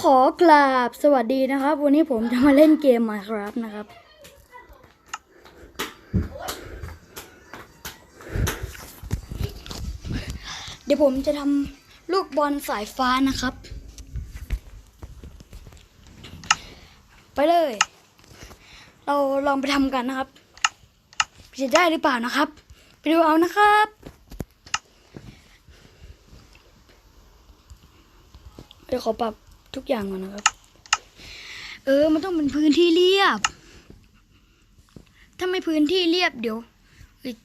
ขอกราบสวัสดีนะครับ วันนี้ผมจะมาเล่นเกม Minecraft นะครับ เดี๋ยวผมจะทำลูกบอลสายฟ้านะครับ ไปเลย เราลองไปทำกันนะครับ จะได้หรือเปล่านะครับ ไปดูเอานะครับเดี๋ยวขอปรับ ทุกอย่างก่อนนะครับ เออ มันต้องเป็นพื้นที่เรียบ ถ้าไม่พื้นที่เรียบเดี๋ยว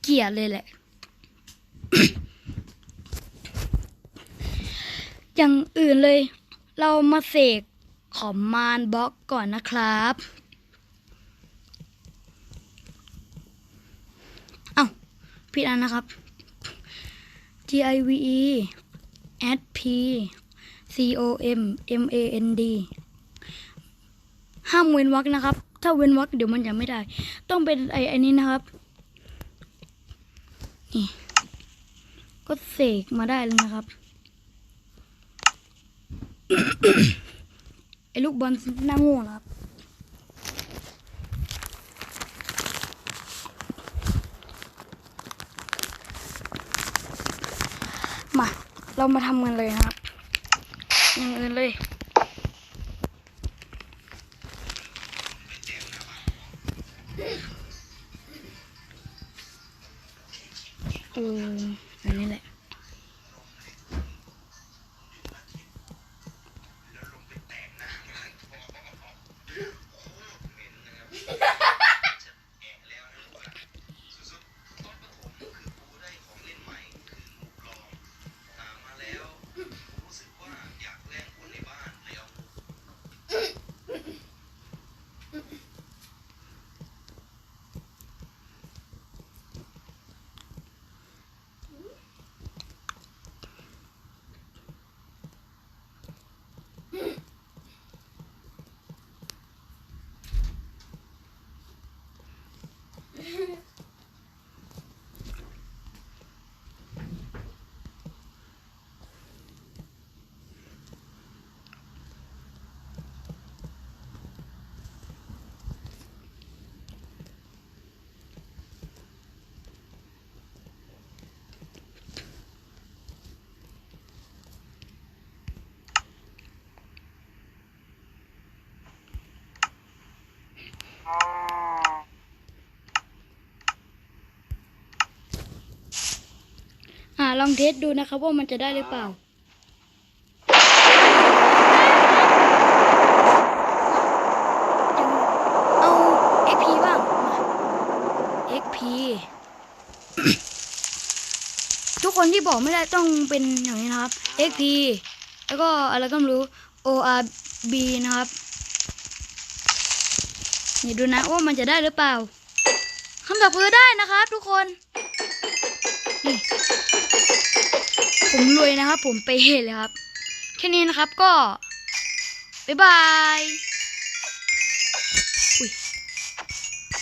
เกลียดเลยแหละ อย่างอื่นเลย เรามาเสกขอมมานบล็อกก่อนนะครับเอ้าผิดอันนะครับ G I V E S P C O M M A N D ห้ามเว้นวรรคนะครับ ถ้าเว้นวรรคเดี๋ยวมันจะไม่ได้ ต้องเป็นไอ้ไอ้นี้นะครับ นี่ ก็เสกมาได้แล้วนะครับ ไอ้ลูกบอลหน้าโง่นะครับมา เรามาทำกันเลยนะครับ อย่างอื่นเลยอืออันนี้แหละ ลองเทสดูนะครับว่ามันจะได้หรือเปล่า เอา XP บ้าง XP ทุกคนที่บอกไม่ได้ต้องเป็นอย่างนี้นะครับ XP แล้วก็อะไรก็ไม่รู้ ORB นะครับนี่ดูนะว่ามันจะได้หรือเปล่าคำตอบคือได้นะครับทุกคน นี่ ผมรวยนะครับ ผมไปเห็นเลยครับ แค่นี้นะครับก็ บ๊ายบาย อุ้ย